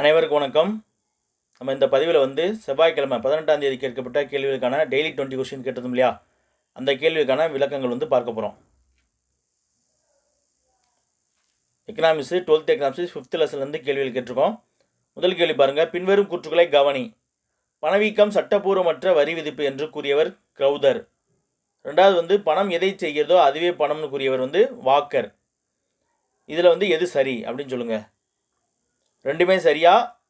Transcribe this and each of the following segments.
அனைவருக்கும் வணக்கம். நம்ம இந்த பதிவில் வந்து செவ்வாய்க்கிழமை பதினெட்டாம் தேதி கேட்கப்பட்ட கேள்விகளுக்கான டெய்லி டுவெண்ட்டி கொஸ்டின் கேட்டதும் இல்லையா? அந்த கேள்விக்கான விளக்கங்கள் வந்து பார்க்க போகிறோம் எக்கனாமிக்ஸு டுவெல்த் எக்கனாமிக்ஸ் ஃபிஃப்த் லெசன்லேருந்து கேள்விகள் கேட்டிருக்கோம். முதல் கேள்வி பாருங்கள் பின்வரும் கூற்றுக்களை கவனி. பணவீக்கம் சட்டப்பூர்வமற்ற வரி விதிப்பு என்று கூறியவர் கிரௌதர் ரெண்டாவது வந்து பணம் எதை செய்கிறதோ அதுவே பணம்னு கூறியவர் வந்து வாக்கர். இதில் வந்து எது சரி அப்படின்னு சொல்லுங்கள் ரெண்டுமே சரியா?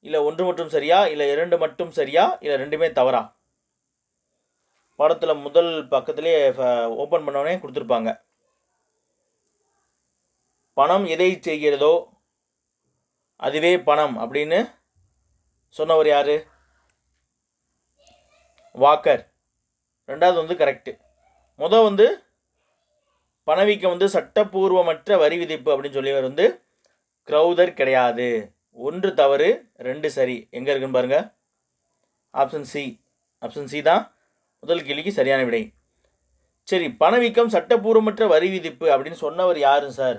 இல்லை ஒன்று மட்டும் சரியா? இல்லை இரண்டு மட்டும் சரியா? இல்லை ரெண்டுமே தவறா? படத்தில் முதல் பக்கத்திலே ஓப்பன் பண்ணோடனே கொடுத்துருப்பாங்க. பணம் எதை செய்கிறதோ அதுவே பணம் அப்படின்னு சொன்னவர் யார்? வாக்கர். ரெண்டாவது வந்து கரெக்டு முதல் வந்து பணவீக்கம் வந்து சட்டப்பூர்வமற்ற வரி விதிப்பு அப்படின்னு சொல்லியவர் வந்து க்ரௌதர் கிடையாது. ஒன்று தவறு ரெண்டு சரி. எங்கே இருக்குன்னு பாருங்கள் ஆப்ஷன் சி ஆப்ஷன் சி தான். முதல் கேள்விக்கு சரியான விடை. சரி பணவீக்கம் சட்டப்பூர்வமற்ற வரி விதிப்பு அப்படின்னு சொன்னவர் யாரு சார்?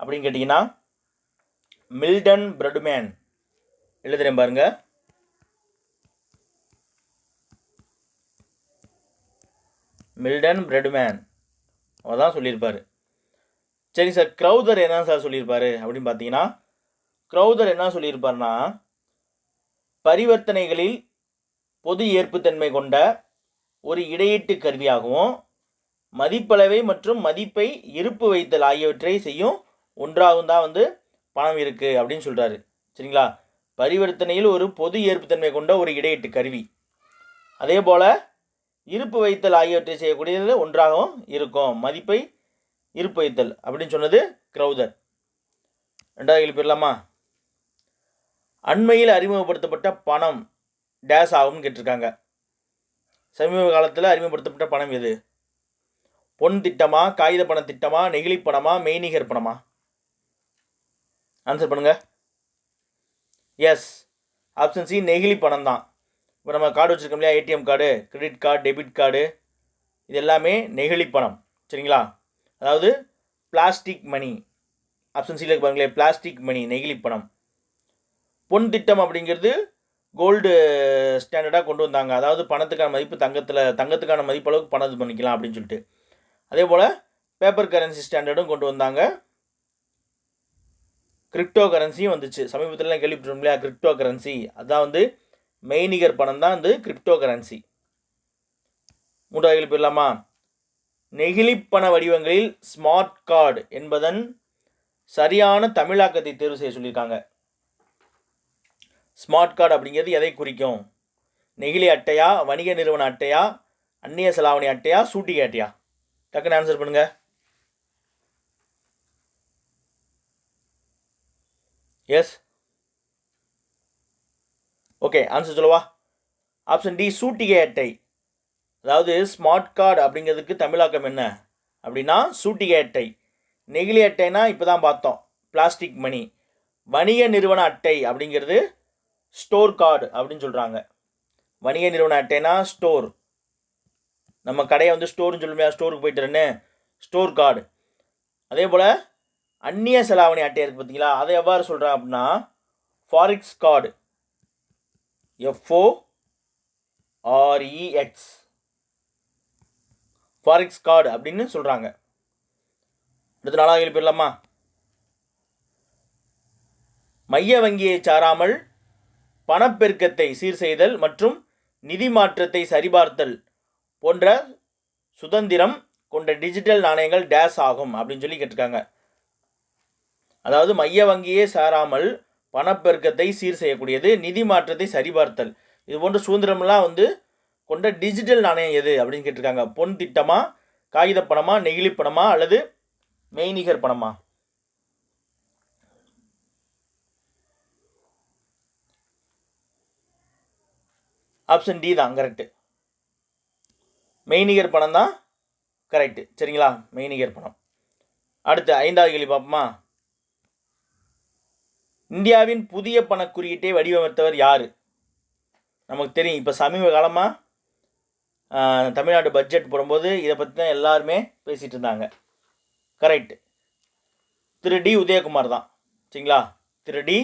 அப்படின்னு கேட்டிங்கன்னா மில்டன் பிரடுமேன். எழுதுறேன் பாருங்க. மில்டன் பிரெட்மேன். அவர் தான் சொல்லியிருப்பார். சரி சார் க்ரௌதர் என்ன சார் சொல்லியிருப்பாரு அப்படின்னு பார்த்தீங்கன்னா க்ரௌதர் என்ன சொல்லியிருப்பார்னா பரிவர்த்தனைகளில் பொது ஏற்புத்தன்மை கொண்ட ஒரு இடையீட்டு கருவியாகவும் மதிப்பளவை மற்றும் மதிப்பை இருப்பு வைத்தல் ஆகியவற்றை செய்யும் ஒன்றாகவும் தான் வந்து பணம் இருக்குது அப்படின்னு சொல்கிறாரு சரிங்களா? பரிவர்த்தனையில் ஒரு பொது ஏற்புத்தன்மை கொண்ட ஒரு இடையீட்டு கருவி. அதே போல் இருப்பு வைத்தல் ஆகியவற்றை செய்யக்கூடியது ஒன்றாகவும் இருக்கும். மதிப்பை இருப்பு வைத்தல் அப்படின்னு சொன்னது க்ரௌதர். ரெண்டாவது கேள்வி பெறலாமா அண்மையில் அறிமுகப்படுத்தப்பட்ட பணம் டேஸ் ஆகும்னு கேட்டிருக்காங்க. சமீப காலத்தில் அறிமுகப்படுத்தப்பட்ட பணம் எது? பொன் திட்டமா காகித பண திட்டமா நெகிழி பணமா மெய்நிகர் பணமா? ஆன்சர் பண்ணுங்க. எஸ் ஆப்ஷன் சி நெகிழி பணம் தான் இப்போ நம்ம கார்டு வச்சுருக்கோம் இல்லையா? ATM card credit card debit card இது எல்லாமே நெகிழி பணம். சரிங்களா? அதாவது பிளாஸ்டிக் மணி ஆப்ஷன் சியில் பாருங்களேன் பிளாஸ்டிக் மணி நெகிழி பணம். பொன் திட்டம் அப்படிங்கிறது கோல்டு ஸ்டாண்டர்டாக கொண்டு வந்தாங்க. அதாவது பணத்துக்கான மதிப்பு தங்கத்தில் தங்கத்துக்கான மதிப்பளவுக்கு பணம் இது பண்ணிக்கலாம் அப்படின்னு சொல்லிட்டு. அதே போல் பேப்பர் கரன்சி ஸ்டாண்டர்டும் கொண்டு வந்தாங்க. கிரிப்டோ கரன்சியும் வந்துச்சு. சமீபத்திலலாம் கேள்விப்பட்டோம் இல்லையா? கிரிப்டோ கரன்சி அதான் வந்து மெய்நிகர் பணம் தான் வந்து கிரிப்டோ கரன்சி மூன்றாவது கேள்வி போயிடலாமா நெகிழிப்பண வடிவங்களில் ஸ்மார்ட் கார்டு என்பதன் சரியான தமிழாக்கத்தை தேர்வு செய்ய சொல்லியிருக்காங்க. ஸ்மார்ட் கார்டு அப்படிங்கிறது எதை குறிக்கும்? நெகிழி அட்டையா வணிக நிறுவன அட்டையா அந்நிய செலாவணி அட்டையா சூட்டிகை அட்டையா? டக்குன்னு ஆன்சர் பண்ணுங்க. எஸ் ஓகே ஆன்சர் சொல்லவா? ஆப்ஷன் டி சூட்டிகை அட்டை. அதாவது ஸ்மார்ட் கார்டு அப்படிங்கிறதுக்கு தமிழாக்கம் என்ன? அப்படின்னா சூட்டிகை அட்டை. நெகிழி அட்டைனா இப்போ தான் பார்த்தோம். பிளாஸ்டிக் மணி வணிக நிறுவன அட்டை அப்படிங்கிறது ஸ்டோர் கார்டு அப்படின்னு சொல்கிறாங்க வணிக நிறுவன அட்டைனா ஸ்டோர் நம்ம கடையை வந்து ஸ்டோர்னு சொல்லுமையா ஸ்டோருக்கு போயிட்டுறேன்னு ஸ்டோர் கார்டு அதே போல் அந்நிய செலாவணி அட்டை இருக்குது பார்த்தீங்களா? அதை எவ்வாறு சொல்கிறேன் அப்படின்னா forex card F O R E X forex card அப்படின்னு சொல்கிறாங்க அடுத்த நாளாக கேள்வி போயிடலாமா? மைய வங்கியை சாராமல் பணப்பெருக்கத்தை சீர் செய்தல் மற்றும் நிதி மாற்றத்தை சரிபார்த்தல் போன்ற சுதந்திரம் கொண்ட டிஜிட்டல் நாணயங்கள் டேஸ் ஆகும் அப்படின்னு சொல்லி கேட்டிருக்காங்க. அதாவது மைய வங்கியே சாராமல் பணப்பெருக்கத்தை சீர் செய்யக்கூடியது நிதி மாற்றத்தை சரிபார்த்தல். இது போன்ற சுதந்திரம்லாம் வந்து கொண்ட டிஜிட்டல் நாணயம் எது அப்படின்னு கேட்டிருக்காங்க. பொன் திட்டமா காகித பணமா நெகிழி பணமா அல்லது மெய்நிகர் பணமா? ஆப்ஷன் டி தான் கரெக்டு மெய்நிகர் பணம் தான் கரெக்டு சரிங்களா? மெய்நிகர் பணம். அடுத்து ஐந்தாவது கேள்வி பார்ப்போமா? இந்தியாவின் புதிய பண குறியீட்டை வடிவமைத்தவர் யார்? நமக்கு தெரியும். இப்போ சமீப காலமாக தமிழ்நாடு பட்ஜெட் போடும்போது இதை பற்றி தான் எல்லாருமே பேசிகிட்டு இருந்தாங்க. கரெக்ட் திரு டி உதயகுமார் தான். சரிங்களா? திரு டி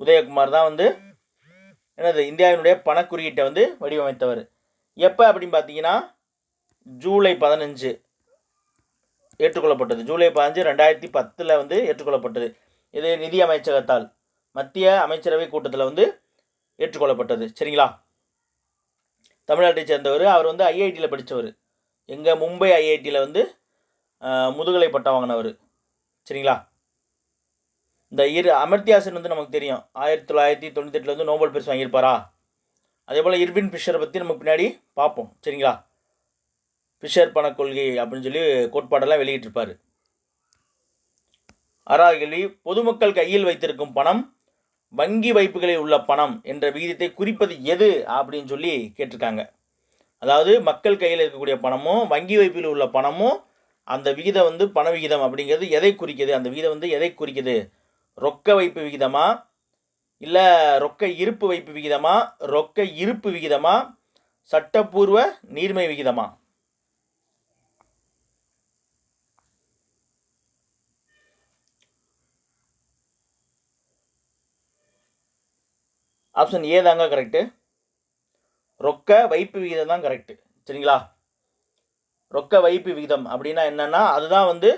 உதயகுமார் தான் வந்து என்னது இந்தியாவினுடைய பணக்குறியீட்டை வந்து வடிவமைத்தவர். எப்போ அப்படின்னு பார்த்தீங்கன்னா ஜூலை பதினஞ்சு ஏற்றுக்கொள்ளப்பட்டது. ஜூலை பதினஞ்சு ரெண்டாயிரத்தி பத்தில் வந்து ஏற்றுக்கொள்ளப்பட்டது. இது நிதி அமைச்சகத்தால் மத்திய அமைச்சரவை கூட்டத்தில் வந்து ஏற்றுக்கொள்ளப்பட்டது. சரிங்களா? தமிழ்நாட்டை சேர்ந்தவர். அவர் வந்து ஐஐடியில் படித்தவர் எங்கள் மும்பை ஐஐடியில் வந்து முதுகலை பட்டம் வாங்கினவர். சரிங்களா? இந்த இரு அமர்த்தியாசன் வந்து நமக்கு தெரியும். ஆயிரத்தி தொள்ளாயிரத்தி தொண்ணூத்தெட்டில் வந்து நோபல் பரிசு வாங்கியிருப்பாரா? அதே போல் இர்வின் ஃபிஷரை பற்றி நம்ம பின்னாடி பார்ப்போம். சரிங்களா? ஃபிஷர் பண கொள்கை அப்படின்னு சொல்லி கோட்பாடெல்லாம் வெளியிட்டிருப்பார். ஆறாவது கேள்வி பொதுமக்கள் கையில் வைத்திருக்கும் பணம் வங்கி வைப்புகளில் உள்ள பணம் என்ற விகிதத்தை குறிப்பது எது அப்படின்னு சொல்லி கேட்டிருக்காங்க. அதாவது மக்கள் கையில் இருக்கக்கூடிய பணமும் வங்கி வைப்பில் உள்ள பணமும் அந்த விகிதம் வந்து பண விகிதம் அப்படிங்கிறது எதை குறிக்குது? அந்த விகிதம் வந்து எதை குறிக்குது? ரொக்க வைப்பு விகிதமா? இல்லை ரொக்க இருப்பு வைப்பு விகிதமா? ரொக்க இருப்பு விகிதமா? சட்டப்பூர்வ நீர்மை விகிதமா? ஆப்ஷன் ஏ தாங்க கரெக்டு ரொக்க வைப்பு விகிதம் தான் கரெக்டு சரிங்களா? ரொக்க வைப்பு விகிதம் அப்படின்னா என்னென்னா அதுதான் வந்து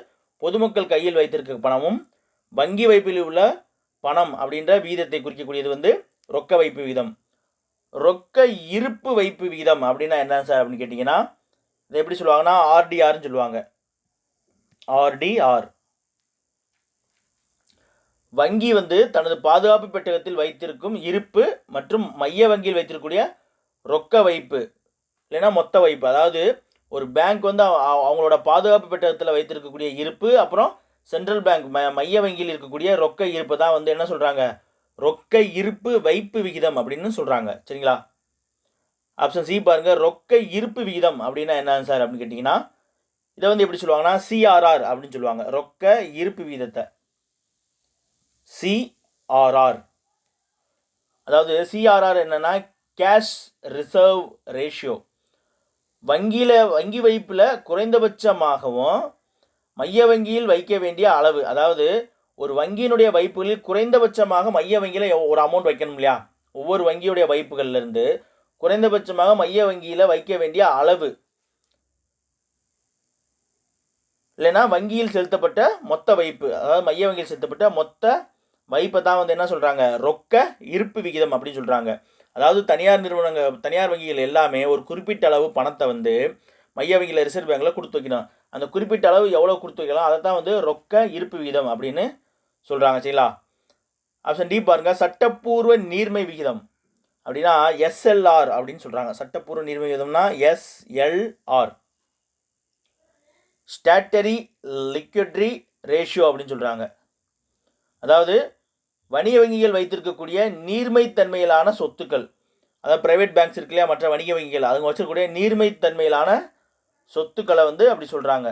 பொதுமக்கள் கையில் வைத்திருக்க பணமும் வங்கி வைப்பில் உள்ள பணம் அப்படின்ற விகிதத்தை குறிக்கக்கூடியது வந்து ரொக்க வைப்பு விகிதம் ரொக்க இருப்பு வைப்பு விகிதம் அப்படின்னா என்ன சார் அப்படின்னு கேட்டிங்கன்னா இதை எப்படி சொல்லுவாங்கன்னா ஆர்டிஆர்னு சொல்லுவாங்க. ஆர்டிஆர் வங்கி வந்து தனது பாதுகாப்பு பெட்டகத்தில் வைத்திருக்கும் இருப்பு மற்றும் மைய வங்கியில் வைத்திருக்கக்கூடிய ரொக்க வைப்பு இல்லைன்னா மொத்த வைப்பு. அதாவது ஒரு பேங்க் வந்து அவ- அவங்களோட பாதுகாப்பு பெட்டகத்தில் வைத்திருக்கக்கூடிய இருப்பு அப்புறம் சென்ட்ரல் பேங்க் ம மைய வங்கியில் இருக்கக்கூடிய ரொக்க இருப்பு தான் வந்து என்ன சொல்கிறாங்க ரொக்க இருப்பு வைப்பு விகிதம் அப்படின்னு சொல்கிறாங்க சரிங்களா? ஆப்ஷன் சி பாருங்கள் ரொக்க இருப்பு விகிதம் அப்படின்னா என்ன சார் அப்படின்னு கேட்டிங்கன்னா இதை வந்து எப்படி சொல்லுவாங்கன்னா சிஆர்ஆர் அப்படின்னு சொல்லுவாங்க. ரொக்க இருப்பு விகிதத்தை. சிஆர்ஆர் அதாவது சிஆர்ஆர் என்னென்னா கேஷ் ரிசர்வ் ரேஷியோ வங்கியில் வங்கி வைப்பில் குறைந்தபட்சமாகவும் மைய வங்கியில் வைக்க வேண்டிய அளவு. அதாவது ஒரு வங்கியினுடைய வைப்புகளில் குறைந்தபட்சமாக மைய வங்கியில் ஒரு அமௌண்ட் வைக்கணும் இல்லையா? ஒவ்வொரு வங்கியுடைய வைப்புகள்லேருந்து குறைந்தபட்சமாக மைய வங்கியில் வைக்க வேண்டிய அளவு. இல்லைன்னா வங்கியில் செலுத்தப்பட்ட மொத்த வைப்பு. அதாவது மைய வங்கியில் செலுத்தப்பட்ட மொத்த வைப்பை தான் வந்து என்ன சொல்கிறாங்க ரொக்க இருப்பு விகிதம் அப்படின்னு சொல்கிறாங்க அதாவது தனியார் நிறுவனங்கள் தனியார் வங்கிகள் எல்லாமே ஒரு குறிப்பிட்ட அளவு பணத்தை வந்து மைய வங்கியில் ரிசர்வ் பேங்கில் கொடுத்து வைக்கணும். அந்த குறிப்பிட்ட அளவு எவ்வளோ கொடுத்து வைக்கலாம்? அதை தான் வந்து ரொக்க இருப்பு விகிதம் அப்படின்னு சொல்கிறாங்க சரிங்களா? ஆப்ஷன் டி பாருங்க. சட்டப்பூர்வ நீர்மை விகிதம் அப்படின்னா எஸ்எல்ஆர் அப்படின்னு சொல்கிறாங்க சட்டப்பூர்வ நீர்மை விகிதம்னா எஸ்எல்ஆர் ஸ்டாட்டரி லிக்விட்ரி ரேஷியோ அப்படின்னு சொல்கிறாங்க அதாவது வணிக வங்கிகள் வைத்திருக்கக்கூடிய நீர்மைத்தன்மையிலான சொத்துக்கள். அதாவது பிரைவேட் பேங்க்ஸ் இருக்கு இல்லையா மற்ற வணிக வங்கிகள் அதுங்க வச்சிருக்கக்கூடிய நீர்மைத்தன்மையிலான சொத்துக்களை வந்து அப்படி சொல்கிறாங்க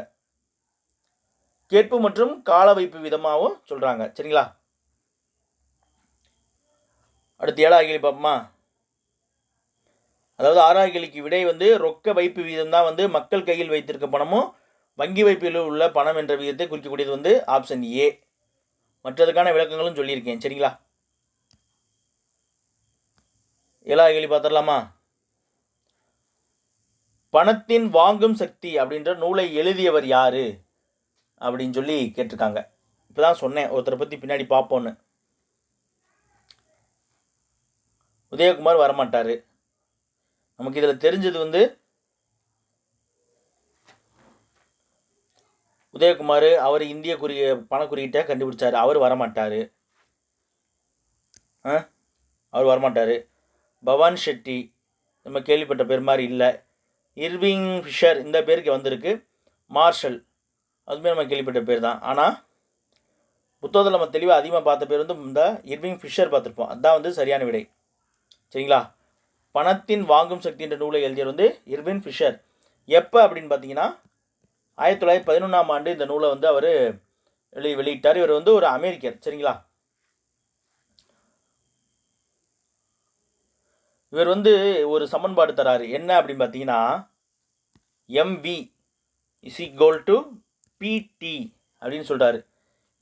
கேட்பு மற்றும் கால வைப்பு விதமாகவும் சொல்கிறாங்க சரிங்களா? அடுத்து ஏழாவது கேள்வி பார்ப்போமா? அதாவது ஆறாவது கேள்விக்கு விடை வந்து ரொக்க வைப்பு வீதம் தான் வந்து மக்கள் கையில் வைத்திருக்க பணமும் வங்கி வைப்பில் உள்ள பணம் என்ற விகிதத்தை குறிக்கக்கூடியது வந்து ஆப்ஷன் ஏ மற்றதுக்கான விளக்கங்களும் சொல்லியிருக்கேன். சரிங்களா? ஏழாவது கேள்வி பார்த்துடலாமா? பணத்தின் வாங்கும் சக்தி அப்படின்ற நூலை எழுதியவர் யாரு? அப்படின்னு சொல்லி கேட்டிருக்காங்க. இப்போ தான் சொன்னேன். ஒருத்தரை பற்றி பின்னாடி பார்ப்போன்னு உதயகுமார் வரமாட்டார். நமக்கு இதில் தெரிஞ்சது வந்து உதயகுமார் அவர் இந்திய குறிய பணக்குறியீட்டை கண்டுபிடிச்சாரு. அவர் வரமாட்டார். ஆ? அவர் வரமாட்டார். பவான் ஷெட்டி நம்ம கேள்விப்பட்ட பேர் மாதிரி இல்லை. இர்விங் ஃபிஷர் இந்த பேருக்கு வந்திருக்கு. மார்ஷல் அதுமாரி நம்ம கேள்விப்பட்ட பேர் தான். ஆனால் புத்தகத்தில் நம்ம தெளிவாக அதிகமாக பார்த்த பேர் வந்து இந்த இர்விங் ஃபிஷர் பார்த்துருப்போம். அதுதான் வந்து சரியான விடை. சரிங்களா? பணத்தின் வாங்கும் சக்தி என்ற நூலை எழுதியது வந்து இர்வின் ஃபிஷர். எப்போ அப்படின்னு பார்த்தீங்கன்னா ஆயிரத்தி தொள்ளாயிரத்தி பதினொன்றாம் ஆண்டு இந்த நூலை வந்து அவர் வெளி வெளியிட்டார். இவர் வந்து ஒரு அமெரிக்கர் சரிங்களா? இவர் வந்து ஒரு சமன்பாடு தராரு. என்ன அப்படின்னு பார்த்தீங்கன்னா எம்வி இஸ் ஈக்குவல் டு பிடி அப்படின்னு சொல்கிறாரு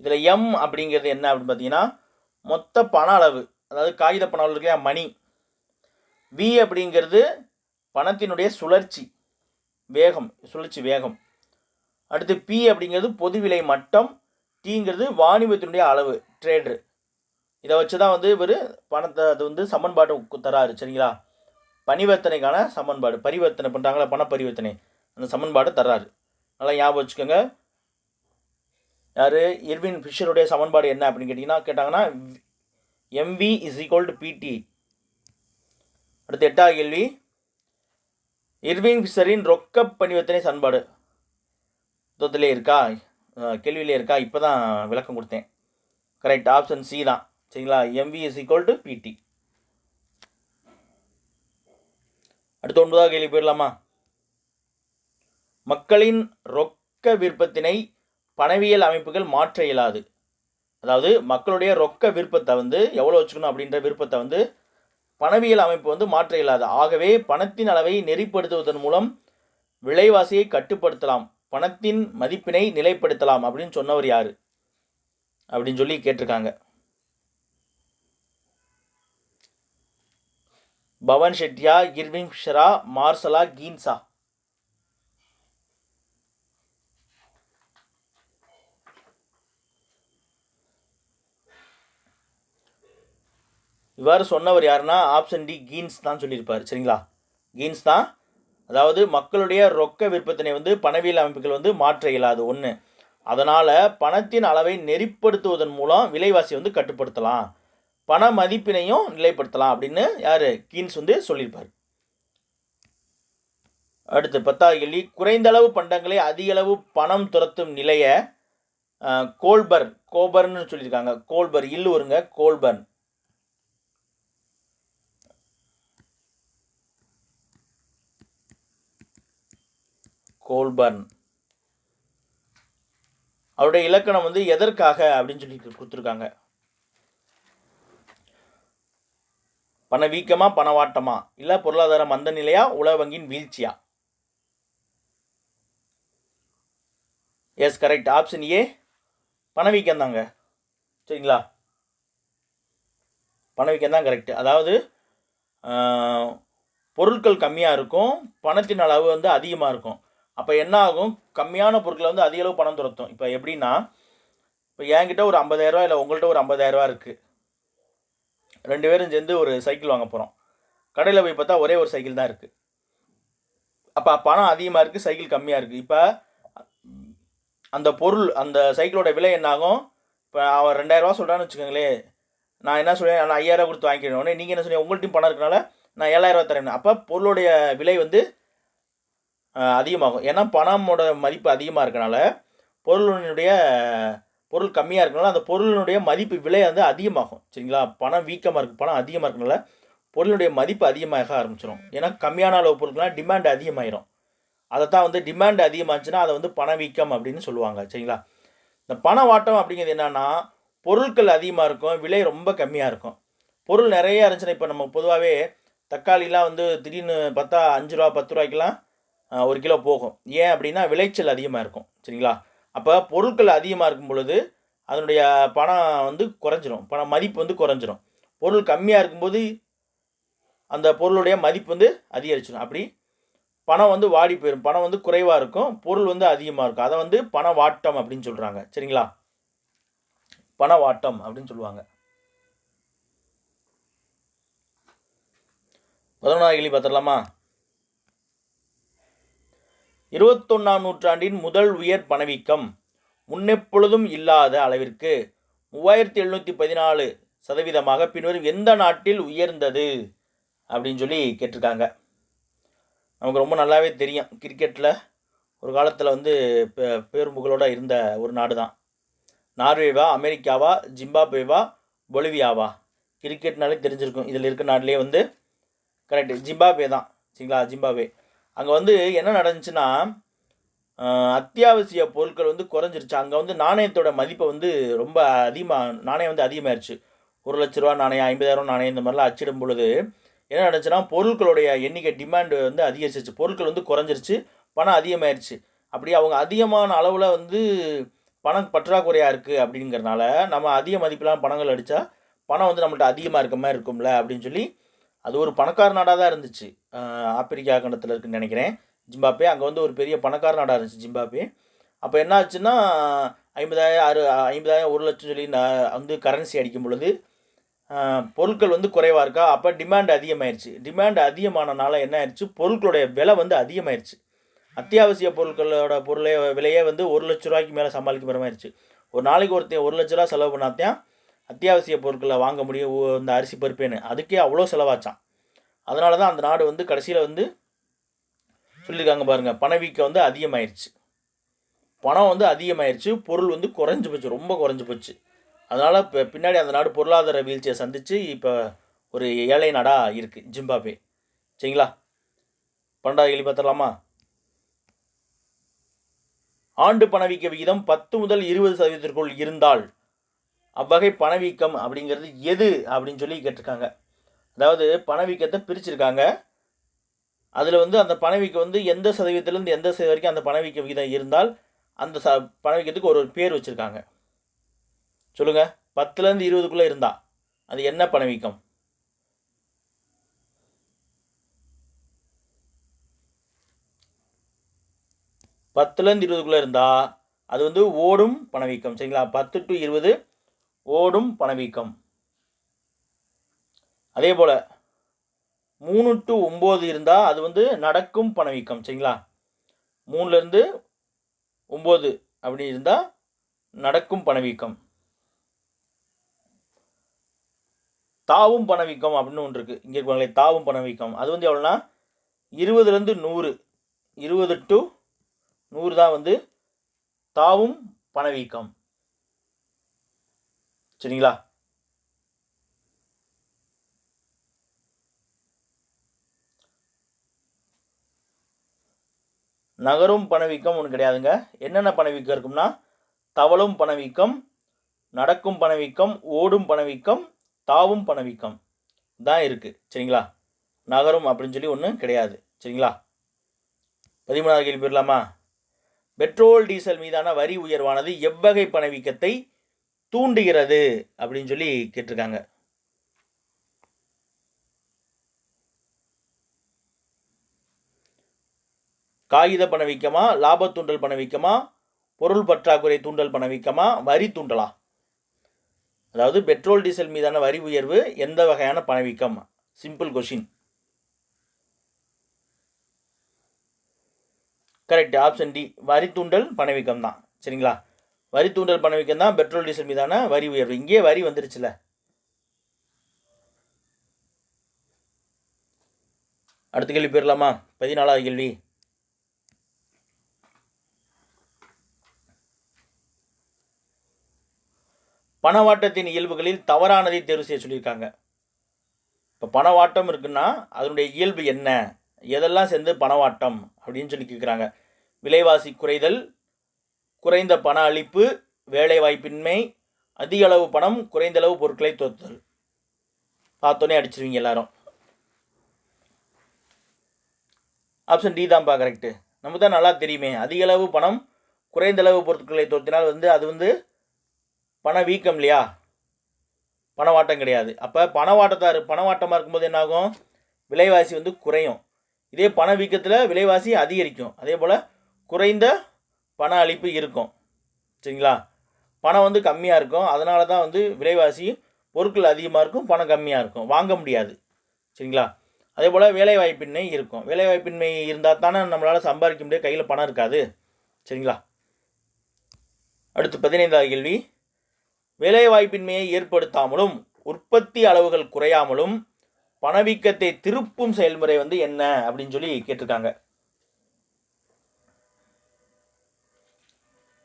இதில் எம் அப்படிங்கிறது என்ன அப்படின்னு பார்த்தீங்கன்னா மொத்த பண அளவு அதாவது காகித பணம் அளவு இல்லையா? மணி வி அப்படிங்கிறது பணத்தினுடைய சுழற்சி வேகம் சுழற்சி வேகம். அடுத்து பி அப்படிங்கிறது பொது விலை மட்டம் டீங்கிறது வாணிபத்தினுடைய அளவு ட்ரேடரு இதை வச்சு தான் வந்து இவர் பணத்தை அது வந்து சமன்பாடு தராரு சரிங்களா? பரிவர்த்தனைக்கான சமன்பாடு பரிவர்த்தனை பண்ணுறாங்களா பண பரிவர்த்தனை அந்த சமன்பாடு தர்றாரு. நல்லா ஞாபகம் வச்சுக்கோங்க. யார்? இர்வின் ஃபிஷருடைய சமன்பாடு என்ன அப்படின்னு கேட்டிங்கன்னா கேட்டாங்கன்னா எம்வி இஸ் ஈக்குவல் டு பிடி அடுத்து எட்டாவது கேள்வி. இர்வின் ஃபிஷரின் ரொக்க பணிவர்த்தனை சமன்பாடு. தோத்திலே இருக்கா? கேள்வியிலே இருக்கா? இப்போ தான் விளக்கம் கொடுத்தேன். கரெக்ட் ஆப்ஷன் சி தான். சரிங்களா? எம்வி இஸ் ஈக்குவல் டு பிடி அடுத்து ஒன்பதாவது கேள்வி போயிடலாமா? மக்களின் ரொக்க விருப்பத்தினை பணவியல் அமைப்புகள் மாற்ற இயலாது. அதாவது மக்களுடைய ரொக்க விருப்பத்தை வந்து எவ்வளோ வச்சுக்கணும் அப்படின்ற விருப்பத்தை வந்து பணவியல் அமைப்பு வந்து மாற்ற இயலாது. ஆகவே பணத்தின் அளவை நெறிப்படுத்துவதன் மூலம் விலைவாசியை கட்டுப்படுத்தலாம். பணத்தின் மதிப்பினை நிலைப்படுத்தலாம் அப்படின்னு சொன்னவர் யார்? அப்படின்னு சொல்லி கேட்டிருக்காங்க. பவன் ஷெட்டியா இர்விங் ஷரா மார்சலா கீன்சா. இவ்வாறு சொன்னவர் யாருன்னா ஆப்ஷன் டி கீன்ஸ் தான் சொல்லியிருப்பார். சரிங்களா? கீன்ஸ் தான் அதாவது மக்களுடைய ரொக்க விருப்பத்தினை வந்து பணவியல் அமைப்புகள் வந்து மாற்ற இயலாது. ஒன்று அதனால் பணத்தின் அளவை நெறிப்படுத்துவதன் மூலம் விலைவாசி வந்து கட்டுப்படுத்தலாம். பண மதிப்பினையும் நிலைப்படுத்தலாம் அப்படின்னு யார்? கீன்ஸ் வந்து சொல்லியிருப்பார். அடுத்து பத்தாவது கேள்வி. குறைந்த அளவு பண்டங்களை அதிக அளவு பணம் துரத்தும் நிலையை கோல்பர் கோபர்னு சொல்லியிருக்காங்க. கோல்பர் இல்லு வருங்க. கோல்பர்ன். கோல்பர்ன். அவருடைய இலக்கணம் வந்து எதற்காக அப்படின்னு சொல்லி கொடுத்துருக்காங்க. பணவீக்கமா பணவாட்டமா இல்லை பொருளாதார மந்த நிலையா உலக வங்கியின் வீழ்ச்சியா? எஸ் கரெக்ட் ஆப்ஷன் ஏ பணவீக்கம் தாங்க. சரிங்களா? பணவீக்கம் தான் கரெக்ட் அதாவது பொருட்கள் கம்மியாக இருக்கும் பணத்தின் அளவு வந்து அதிகமாக இருக்கும். அப்போ என்ன ஆகும் கம்மியான பொருட்களை வந்து அதிக அளவு பணம் துரத்தும். இப்போ எப்படின்னா இப்போ என்கிட்ட ஒரு ஐம்பதாயிரரூவா இல்லை உங்கள்கிட்ட ஒரு ஐம்பதாயிரரூவா இருக்குது ரெண்டு பேரும் சேர்ந்து ஒரு சைக்கிள் வாங்க போகிறோம் கடையில் போய் பார்த்தா ஒரே ஒரு சைக்கிள் தான் இருக்குது அப்போ பணம் அதிகமாக இருக்குது சைக்கிள் கம்மியாக இருக்குது இப்போ அந்த பொருள் அந்த சைக்கிளோட விலை என்னாகும்? இப்போ அவன் ரெண்டாயிரரூவா சொல்கிறான்னு வச்சுக்கோங்களேன். நான் என்ன சொல்லுவேன் நான் ஐயாயிரம் கொடுத்து வாங்கிக்கிறேன். உடனே நீங்கள் என்ன சொன்னீங்க? உங்கள்ட்டையும் பணம் இருக்கனால நான் ஏழாயிரரூவா தரேன் அப்போ பொருளுடைய விலை வந்து அதிகமாகும். ஏன்னா பணமோட மதிப்பு அதிகமாக இருக்கனால பொருளினுடைய பொருள் கம்மியாக இருக்கனால அந்த பொருளினுடைய மதிப்பு விலை வந்து அதிகமாகும். சரிங்களா? பணம் வீக்கமாக இருக்குது பணம் அதிகமாக இருக்கனால பொருளுடைய மதிப்பு அதிகமாக ஆரம்பிச்சிடும் ஏன்னா கம்மியான அளவு பொருட்கள்லாம் டிமாண்ட் அதிகமாயிரும். அதை தான் வந்து டிமாண்ட் அதிகமாச்சுன்னா அதை வந்து பணவீக்கம் அப்படின்னு சொல்லுவாங்க. சரிங்களா? இந்த பணவாட்டம் அப்படிங்கிறது என்னன்னா பொருட்கள் அதிகமாக இருக்கும் விலை ரொம்ப கம்மியாக இருக்கும். பொருள் நிறைய இருந்துச்சுன்னா இப்போ நம்ம பொதுவாகவே தக்காளிலாம் வந்து திடீர்னு பார்த்தா அஞ்சு ரூபா பத்து ரூபாய்க்கெலாம் ஒரு கிலோ போகும். ஏன் அப்படின்னா விளைச்சல் அதிகமாக இருக்கும். சரிங்களா? அப்போ பொருட்கள் அதிகமாக இருக்கும் பொழுது அதனுடைய பணம் வந்து குறைஞ்சிரும். பணம் மதிப்பு வந்து குறைஞ்சிரும். பொருள் கம்மியாக இருக்கும்போது அந்த பொருளுடைய மதிப்பு வந்து அதிகரிச்சிடும் அப்படி பணம் வந்து வாடி போயிடும் பணம் வந்து குறைவாக இருக்கும். பொருள் வந்து அதிகமாக இருக்கும். அதை வந்து பண வாட்டம் அப்படின்னு சொல்கிறாங்க சரிங்களா? பண வாட்டம் அப்படின்னு சொல்லுவாங்க. பதினொன்றாவது கேள்வி பார்த்துடலாமா? இருபத்தொன்னாம் நூற்றாண்டின் முதல் உயர் பணவீக்கம் முன்னெப்பொழுதும் இல்லாத அளவிற்கு மூவாயிரத்தி எழுநூற்றி பதினாலு சதவீதமாக பின்வரும் எந்த நாட்டில் உயர்ந்தது அப்படின்னு சொல்லி கேட்டிருக்காங்க. நமக்கு ரொம்ப நல்லாவே தெரியும். கிரிக்கெட்டில் ஒரு காலத்தில் வந்து பெ- பேரும் இருந்த ஒரு நாடு தான் நார்வேவா அமெரிக்காவா ஜிம்பாப்வேவா பொலிவியாவா? கிரிக்கெட்னாலே தெரிஞ்சிருக்கும். இதில் இருக்க நாட்டிலே வந்து கரெக்டு ஜிம்பாப்வே தான் சரிங்களா? ஜிம்பாப்வே. அங்கே வந்து என்ன நடந்துச்சுன்னா அத்தியாவசிய பொருட்கள் வந்து குறைஞ்சிருச்சு. அங்கே வந்து நாணயத்தோட மதிப்பை வந்து ரொம்ப அதிகமாக நாணயம் வந்து அதிகமாயிருச்சு. ஒரு லட்ச ரூபா நாணயம் ஐம்பதாயிரம் நாணயம் இந்த மாதிரிலாம் அச்சிடும் பொழுது என்ன நடந்துச்சுன்னா பொருட்களுடைய எண்ணிக்கை டிமாண்டு வந்து அதிகரிச்சிருச்சு. பொருட்கள் வந்து குறைஞ்சிருச்சு. பணம் அதிகமாயிருச்சு. அப்படி அவங்க அதிகமான அளவில் வந்து பணம் பற்றாக்குறையாக இருக்குது அப்படிங்கிறனால நம்ம அதிக மதிப்பிலான பணங்கள் அடித்தா பணம் வந்து நம்மள்ட்ட அதிகமாக இருக்க மாதிரி இருக்கும்ல அப்படின்னு சொல்லி அது ஒரு பணக்கார நாடாக தான் இருந்துச்சு. ஆப்பிரிக்கா கண்டத்தில் இருக்குன்னு நினைக்கிறேன். ஜிம்பாப்பே அங்கே வந்து ஒரு பெரிய பணக்கார நாடாக இருந்துச்சு ஜிம்பாப்பே அப்போ என்ன ஆச்சுன்னா ஐம்பதாயிரம் ஆறு ஐம்பதாயிரம் ஒரு லட்சம் சொல்லி நான் வந்து கரன்சி அடிக்கும் பொழுது பொருட்கள் வந்து குறைவாக இருக்கா? அப்போ டிமாண்ட் அதிகமாயிருச்சு. டிமாண்ட் அதிகமானனால என்ன ஆயிடுச்சு பொருட்களுடைய விலை வந்து அதிகமாயிருச்சு. அத்தியாவசிய பொருட்களோட பொருளே விலையே வந்து ஒரு லட்ச ரூபாய்க்கு மேலே சமாளிக்கிற மாதிரி ஆயிடுச்சு ஒரு நாளைக்கு ஒருத்தன் ஒரு லட்ச ரூபா செலவு பண்ணாத்தான் அத்தியாவசிய பொருட்களை வாங்க முடியும். இந்த அரிசி பருப்பேன்னு. அதுக்கே அவ்வளோ செலவாச்சான் அதனால தான் அந்த நாடு வந்து கடைசியில் வந்து சொல்லியிருக்காங்க பாருங்கள் பணவீக்கம் வந்து அதிகமாயிருச்சு. பணம் வந்து அதிகமாயிருச்சு பொருள் வந்து குறைஞ்சி போச்சு ரொம்ப குறைஞ்சி போச்சு. அதனால் இப்போ பின்னாடி அந்த நாடு பொருளாதார வீழ்ச்சியை சந்தித்து இப்போ ஒரு ஏழை நாடாக இருக்குது ஜிம்பாப்வே. சரிங்களா? பன்னெண்டாவது கேள்வி பார்த்துடலாமா? ஆண்டு பணவீக்க விகிதம் பத்து முதல் இருபது சதவீதத்திற்குள் இருந்தால் அவ்வகை பணவீக்கம் அப்படிங்கிறது எது அப்படின்னு சொல்லி கேட்டிருக்காங்க. அதாவது பணவீக்கத்தை பிரிச்சிருக்காங்க. அதில் வந்து அந்த பணவீக்கம் வந்து எந்த சதவீதத்துலேருந்து எந்த சதவீதம் வரைக்கும் அந்த பணவீக்க விகிதம் இருந்தால் அந்த ச பணவீக்கத்துக்கு ஒரு ஒரு பேர் வச்சுருக்காங்க. சொல்லுங்கள் பத்துலேருந்து இருபதுக்குள்ளே இருந்தா அது என்ன பணவீக்கம்? பத்துலேருந்து இருபதுக்குள்ளே இருந்தால் அது வந்து ஓடும் பணவீக்கம். சரிங்களா? பத்து டு இருபது ஓடும் பணவீக்கம். அதே போல் மூணு டு ஒம்பது இருந்தால் அது வந்து நடக்கும் பணவீக்கம் சரிங்களா? மூணுலேருந்து ஒம்பது அப்படி இருந்தால் நடக்கும் பணவீக்கம். தாவும் பணவீக்கம் அப்படின்னு ஒன்று இருக்குது இங்கே இருப்பாங்களே தாவும் பணவீக்கம். அது வந்து எவ்வளோனா இருபதுலேருந்து நூறு. இருபது டு நூறு தான் வந்து தாவும் பணவீக்கம். சரிங்களா? நகரும் பணவீக்கம் ஒன்று கிடையாதுங்க. என்னென்ன பணவீக்கம் இருக்கும்னா தவளும் பணவீக்கம் நடக்கும் பணவீக்கம் ஓடும் பணவீக்கம் தாவும் பணவீக்கம் தான் இருக்குது சரிங்களா? நகரும் அப்படின்னு சொல்லி ஒன்றும் கிடையாது. சரிங்களா? பதிமூணாவது கேள்வி போயிடலாமா? பெட்ரோல் டீசல் மீதான வரி உயர்வானது எவ்வகை பணவீக்கத்தை தூண்டுகிறது அப்படின்னு சொல்லி கேட்டிருக்காங்க. காகித பணவீக்கமா லாபத்தூண்டல் பணவீக்கமா பொருள் பற்றாக்குறை தூண்டல் பணவீக்கமா வரி தூண்டலா? அதாவது பெட்ரோல் டீசல் மீதான வரி உயர்வு எந்த வகையான பணவீக்கம் simple question correct option D வரி தூண்டல் பணவீக்கம் தான் சரிங்களா? வரி தூண்டல் பணவீக்கம் தான் பெட்ரோல் டீசல் மீதான வரி உயர்வு. இங்கே வரி வந்துருச்சுல. அடுத்த கேள்வி போயிடலாமா பதினாலாவது கேள்வி. பணவாட்டத்தின் இயல்புகளில் தவறானதை தேர்வு செய்ய சொல்லியிருக்காங்க. இப்போ பணவாட்டம் இருக்குன்னா அதனுடைய இயல்பு என்ன? எதெல்லாம் சேர்ந்து பணவாட்டம் அப்படின்னு சொல்லி கேட்குறாங்க விலைவாசி குறைதல் குறைந்த பண அளிப்பு வேலைவாய்ப்பின்மை அதிக அளவு பணம் குறைந்த அளவு பொருட்களை தோற்றுதல். பார்த்தோன்னே அடிச்சிருவீங்க எல்லாரும். ஆப்ஷன் டி தான்ப்பா கரெக்டு நமக்கு தான் நல்லா தெரியுமே. அதிக அளவு பணம் குறைந்த அளவு பொருட்களை தோற்றினால் வந்து அது வந்து பண வீக்கம் இல்லையா? பணவாட்டம் கிடையாது. அப்போ பணவாட்டத்தார் பணவாட்டமாக இருக்கும்போது என்னாகும்? விலைவாசி வந்து குறையும். இதே பண வீக்கத்தில் விலைவாசி அதிகரிக்கும். அதே போல் குறைந்த பண அளிப்பு இருக்கும். சரிங்களா? பணம் வந்து கம்மியாக இருக்கும். அதனால தான் வந்து விலைவாசி பொருட்கள் அதிகமாக இருக்கும் பணம் கம்மியாக இருக்கும். வாங்க முடியாது. சரிங்களா? அதே போல் வேலைவாய்ப்பின்மை இருக்கும். வேலைவாய்ப்பின்மை இருந்தால் தானே நம்மளால் சம்பாதிக்க முடியாது கையில் பணம் இருக்காது. சரிங்களா? அடுத்து பதினைந்தாவது கேள்வி. வேலைவாய்ப்பின்மையை ஏற்படுத்தாமலும் உற்பத்தி அளவுகள் குறையாமலும் பணவீக்கத்தை திருப்பும் செயல்முறை வந்து என்ன? அப்படின்னு சொல்லி கேட்டிருக்காங்க.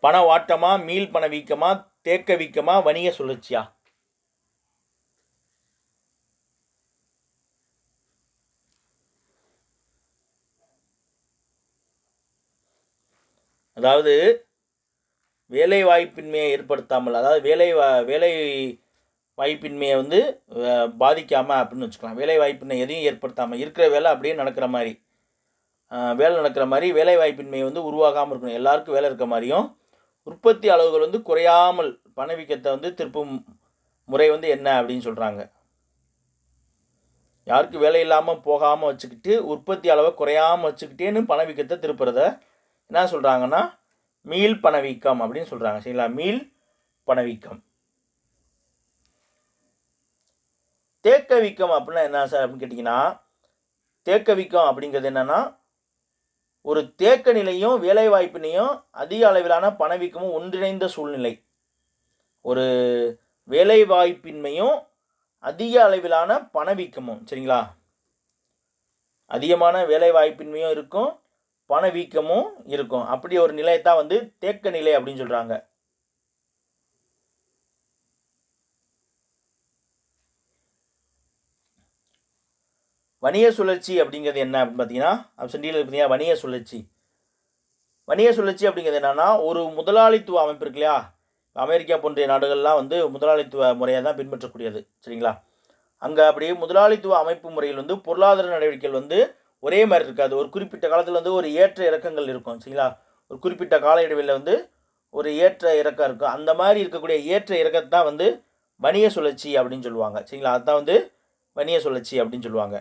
பணவாட்டமா மீள் பணவீக்கமா தேக்க வீக்கமா வணிக சுழற்சியா? அதாவது வேலை வாய்ப்பின்மையை ஏற்படுத்தாமல் அதாவது வேலை வா- வேலை வாய்ப்பின்மையை வந்து பாதிக்காமல் அப்படின்னு வச்சுக்கலாம். வேலை வாய்ப்பின்மை எதையும் ஏற்படுத்தாமல் இருக்கிற வேலை அப்படியே நடக்கிற மாதிரி வேலை நடக்கிற மாதிரி வேலை வாய்ப்பின்மை வந்து உருவாகாமல் இருக்கணும். எல்லாருக்கும் வேலை இருக்க மாதிரியும் உற்பத்தி அளவுகள் வந்து குறையாமல் பணவீக்கத்தை வந்து திருப்பும் முறை வந்து என்ன அப்படின்னு சொல்கிறாங்க யாருக்கு வேலை இல்லாமல் போகாமல் வச்சுக்கிட்டு உற்பத்தி அளவை குறையாமல் வச்சுக்கிட்டேன்னு பணவீக்கத்தை திருப்புறத என்ன சொல்கிறாங்கன்னா மீள் பணவீக்கம் அப்படின்னு சொல்கிறாங்க சரிங்களா? மீள் பணவீக்கம். தேக்க வீக்கம் அப்படின்னா என்ன சார் அப்படின்னு கேட்டிங்கன்னா தேக்க வீக்கம் அப்படிங்கிறது என்னென்னா ஒரு தேக்க நிலையும் வேலைவாய்ப்பினையும் அதிக அளவிலான பணவீக்கமும் ஒன்றிணைந்த சூழ்நிலை. ஒரு வேலைவாய்ப்பின்மையும் அதிக அளவிலான பணவீக்கமும் சரிங்களா? அதிகமான வேலைவாய்ப்பின்மையும் இருக்கும் பணவீக்கமும் இருக்கும். அப்படி ஒரு நிலையத்தான் வந்து தேக்க நிலை அப்படின்னு சொல்கிறாங்க வணிக சுழற்சி அப்படிங்கிறது என்ன அப்படின்னு பார்த்தீங்கன்னா ஆப்ஷன் டியில் பார்த்தீங்கன்னா வணிக சுழற்சி. வணிக சுழற்சி அப்படிங்கிறது என்னென்னா ஒரு முதலாளித்துவ அமைப்பு இருக்கு இல்லையா? அமெரிக்கா போன்ற நாடுகள்லாம் வந்து முதலாளித்துவ முறையாக தான் பின்பற்றக்கூடியது சரிங்களா? அங்கே அப்படியே முதலாளித்துவ அமைப்பு முறையில் வந்து பொருளாதார நடவடிக்கைகள் வந்து ஒரே மாதிரி இருக்காது. ஒரு குறிப்பிட்ட காலத்தில் வந்து ஒரு ஏற்ற இறக்கங்கள் இருக்கும் சரிங்களா? ஒரு குறிப்பிட்ட கால இடைவெளியில் வந்து ஒரு ஏற்ற இறக்கம் இருக்கும். அந்த மாதிரி இருக்கக்கூடிய ஏற்ற இறக்கத்தை தான் வந்து வணிக சுழற்சி அப்படின்னு சொல்லுவாங்க சரிங்களா? அதுதான் வந்து வணிக சுழற்சி அப்படின்னு சொல்லுவாங்க.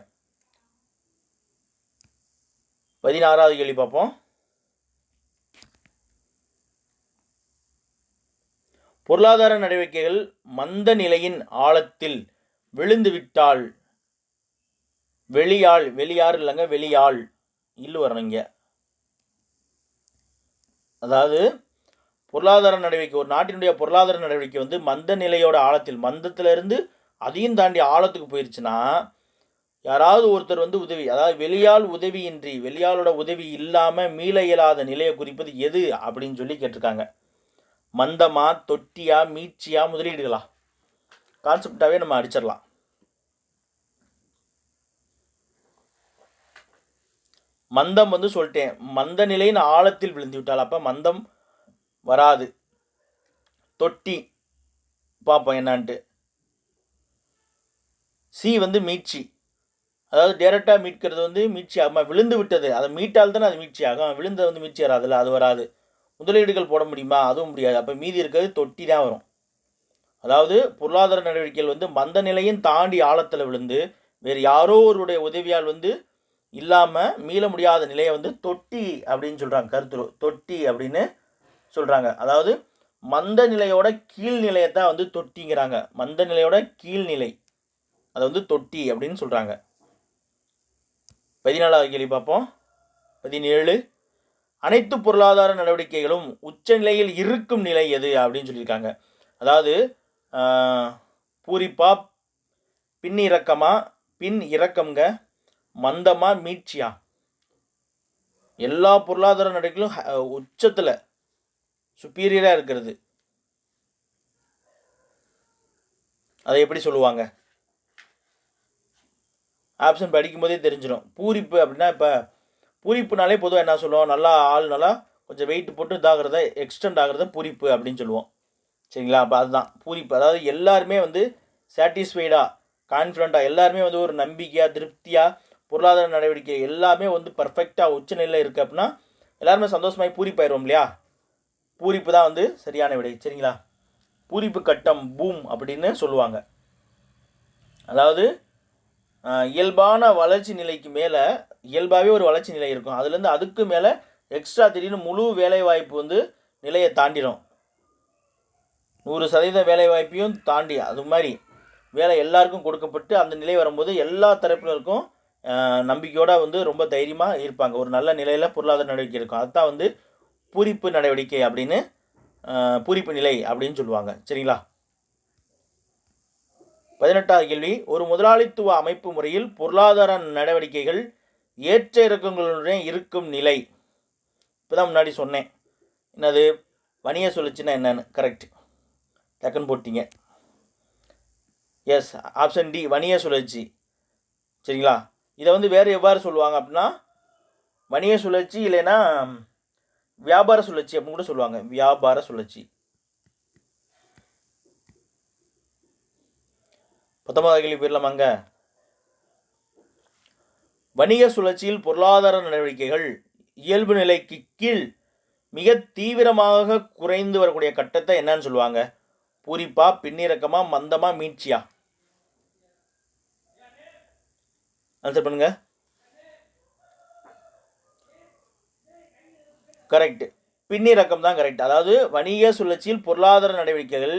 பதினாறாவது கேள்வி பார்ப்போம். பொருளாதார நடவடிக்கைகள் மந்த நிலையின் ஆழத்தில் விழுந்துவிட்டால் வெளியாள் வெளியார் இல்லைங்க வெளியாள் இல்லு வரணும் அதாவது பொருளாதார நடவடிக்கை ஒரு நாட்டினுடைய பொருளாதார நடவடிக்கை வந்து மந்த நிலையோட ஆழத்தில் மந்தத்திலிருந்து அதையும் தாண்டி ஆழத்துக்கு போயிருச்சுன்னா யாராவது ஒருத்தர் வந்து உதவி அதாவது வெளியால் உதவியின்றி வெளியாளோட உதவி இல்லாமல் மீள இயலாத நிலையை குறிப்பது எது அப்படின்னு சொல்லி கேட்டிருக்காங்க. மந்தமா தொட்டியா மீட்சியா முதலீடுகளா? கான்செப்டாகவே நம்ம அடிச்சிடலாம். மந்தம் வந்து சொல்லிட்டேன். மந்த நிலையின் ஆழத்தில் விழுந்து விட்டால் அப்போ மந்தம் வராது. தொட்டி பார்ப்போம் என்னான்ட்டு. சி வந்து மீட்சி. அதாவது டேரெக்டாக மீட்கிறது வந்து மீட்சி ஆகாமல் விழுந்து விட்டது. அதை மீட்டால் தானே அது மீட்சி ஆகும் விழுந்தது வந்து மீட்சி வராதுல்ல அது வராது. முதலீடுகள் போட முடியுமா? அதுவும் முடியாது. அப்போ மீதி இருக்கிறது தொட்டி தான் வரும். அதாவது பொருளாதார நடவடிக்கைகள் வந்து மந்த நிலையும் தாண்டி ஆழத்தில் விழுந்து வேறு யாரோ ஒருவருடைய உதவியால் வந்து இல்லாமல் மீள முடியாத நிலையை வந்து தொட்டி அப்படின்னு சொல்கிறாங்க கருத்துரு தொட்டி அப்படின்னு சொல்கிறாங்க அதாவது மந்த நிலையோட கீழ்நிலையை தான் வந்து தொட்டிங்கிறாங்க. மந்த நிலையோட கீழ்நிலை அதை வந்து தொட்டி அப்படின்னு சொல்கிறாங்க பதினாலாவது கேள்வி பார்ப்போம். பதினேழு அனைத்து பொருளாதார நடவடிக்கைகளும் உச்சநிலையில் இருக்கும் நிலை எது அப்படின்னு சொல்லியிருக்காங்க. அதாவது பூரிப்பா பின் இறக்கமா பின் இறக்கம்ங்க மந்தமா மீட்சியா. எல்லா பொருளாதார நடவடிக்கைகளும் உச்சத்தில் சுப்பீரியராக இருக்கிறது. அதை எப்படி சொல்லுவாங்க? ஆப்ஷன் படிக்கும்போதே தெரிஞ்சிடும் பூரிப்பு அப்படின்னா இப்போ பூரிப்புனாலே பொதுவாக என்ன சொல்லுவோம்? நல்லா ஆள் நல்லா கொஞ்சம் வெயிட் போட்டு இதாகிறத எக்ஸ்டெண்ட் ஆகிறத பூரிப்பு அப்படின்னு சொல்லுவோம். சரிங்களா? அப்போ அதுதான். பூரிப்பு. அதாவது எல்லாருமே வந்து சாட்டிஸ்ஃபைடாக கான்ஃபிடண்ட்டாக எல்லாருமே வந்து ஒரு நம்பிக்கையாக திருப்தியாக பொருளாதார நடவடிக்கை எல்லாமே வந்து பர்ஃபெக்டாக உச்சநிலையில் இருக்குது அப்படின்னா எல்லாருமே சந்தோஷமாகி பூரிப்பாயிரும் இல்லையா? பூரிப்பு தான் வந்து சரியான விடை. சரிங்களா? பூரிப்பு கட்டம் பூம் அப்படின்னு சொல்லுவாங்க. அதாவது இயல்பான வளர்ச்சி நிலைக்கு மேலே இயல்பாகவே ஒரு வளர்ச்சி நிலை இருக்கும். அதுலேருந்து அதுக்கு மேலே எக்ஸ்ட்ரா திடீர்னு முழு வேலைவாய்ப்பு வந்து நிலையை தாண்டிடும் நூறு சதவீத வேலைவாய்ப்பையும் தாண்டி அது மாதிரி வேலை எல்லாருக்கும் கொடுக்கப்பட்டு அந்த நிலை வரும்போது எல்லா தரப்பினருக்கும் நம்பிக்கையோடு வந்து ரொம்ப தைரியமாக இருப்பாங்க. ஒரு நல்ல நிலையில் பொருளாதார நடவடிக்கை இருக்கும். அதுதான் வந்து பூரிப்பு நடவடிக்கை அப்படின்னு பூரிப்பு நிலை அப்படின்னு சொல்லுவாங்க. சரிங்களா? பதினெட்டாவது கேள்வி ஒரு முதலாளித்துவ அமைப்பு முறையில் பொருளாதார நடவடிக்கைகள் ஏற்ற இறக்கங்களுடன் இருக்கும் நிலை. இப்போ தான் முன்னாடி சொன்னேன். என்னது? வணிக சுழற்சின்னா என்னன்னு? கரெக்ட் டக்குன்னு போட்டிங்க. எஸ் ஆப்ஷன் டி வணிக சுழற்சி. சரிங்களா? இதை வந்து வேறு எவ்வாறு சொல்லுவாங்க அப்படின்னா வணிக சுழற்சி இல்லைன்னா வியாபார சுழற்சி அப்படின்னு கூட சொல்லுவாங்க. வியாபார சுழற்சி. பத்தொன்பதாவது கேள்வி போயிடலாமாங்க வணிக சுழற்சியில் பொருளாதார நடவடிக்கைகள் இயல்பு நிலைக்கு கீழ் மிக தீவிரமாக குறைந்து வரக்கூடிய கட்டத்தை என்னன்னு சொல்லுவாங்க? பூரிப்பா பின்னிறக்கமா மந்தமா மீட்சியா? ஆன்சர் பண்ணுங்க. கரெக்ட் பின்னிறக்கம் தான் கரெக்ட் அதாவது வணிக சுழற்சியில் பொருளாதார நடவடிக்கைகள்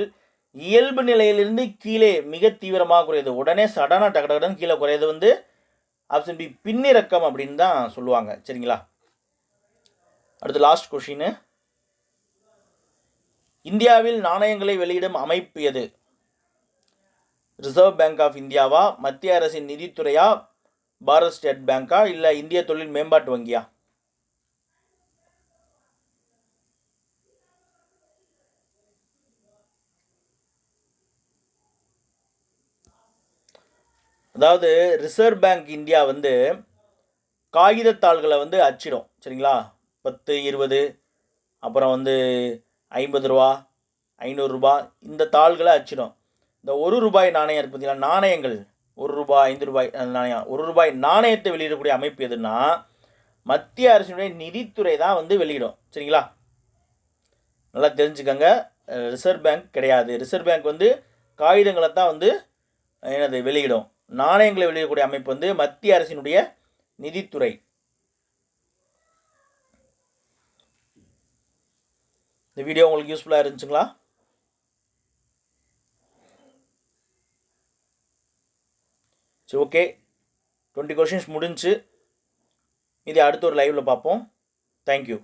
இயல்பு நிலையிலிருந்து கீழே மிக தீவிரமாக குறையுது. உடனே சடனாக டக்கு டகடன் கீழே குறையுது வந்து ஆப்ஷன் பி பின்னிறக்கம் அப்படின்னு தான் சொல்லுவாங்க. சரிங்களா? அடுத்து லாஸ்ட் கொஷின் இந்தியாவில் நாணயங்களை வெளியிடும் அமைப்பு எது? ரிசர்வ் பேங்க் ஆஃப் இந்தியாவா மத்திய அரசின் நிதித்துறையா பாரத் ஸ்டேட் பேங்கா இல்லை இந்திய தொழில் மேம்பாட்டு வங்கியா? அதாவது ரிசர்வ் பேங்க் இந்தியா வந்து காகிதத்தாள்களை வந்து அச்சிடும் சரிங்களா? பத்து இருபது அப்புறம் வந்து ஐம்பது ரூபா ஐநூறுரூபா இந்த தாள்களை அச்சிடும். இந்த ஒரு ரூபாய் நாணயம் இருக்கு பார்த்தீங்களா நாணயங்கள். ஒரு ரூபாய் ஐந்து ரூபாய் நாணயம். ஒரு ரூபாய் நாணயத்தை வெளியிடக்கூடிய அமைப்பு எதுன்னா மத்திய அரசினுடைய நிதித்துறை தான் வந்து வெளியிடும் சரிங்களா? நல்லா தெரிஞ்சுக்கங்க. ரிசர்வ் பேங்க் கிடையாது. ரிசர்வ் பேங்க் வந்து காகிதங்களை தான் வந்து என்னது வெளியிடும். நாணயங்களை வெளியிடக்கூடிய அமைப்பு வந்து மத்திய அரசினுடைய நிதித்துறை. இந்த வீடியோ உங்களுக்கு யூஸ்ஃபுல்லாக இருந்துச்சுங்களா? சரி ஓகே டுவெண்ட்டி கொஷின்ஸ் முடிஞ்சு. இதை அடுத்த ஒரு லைவில் பார்ப்போம். தேங்க்யூ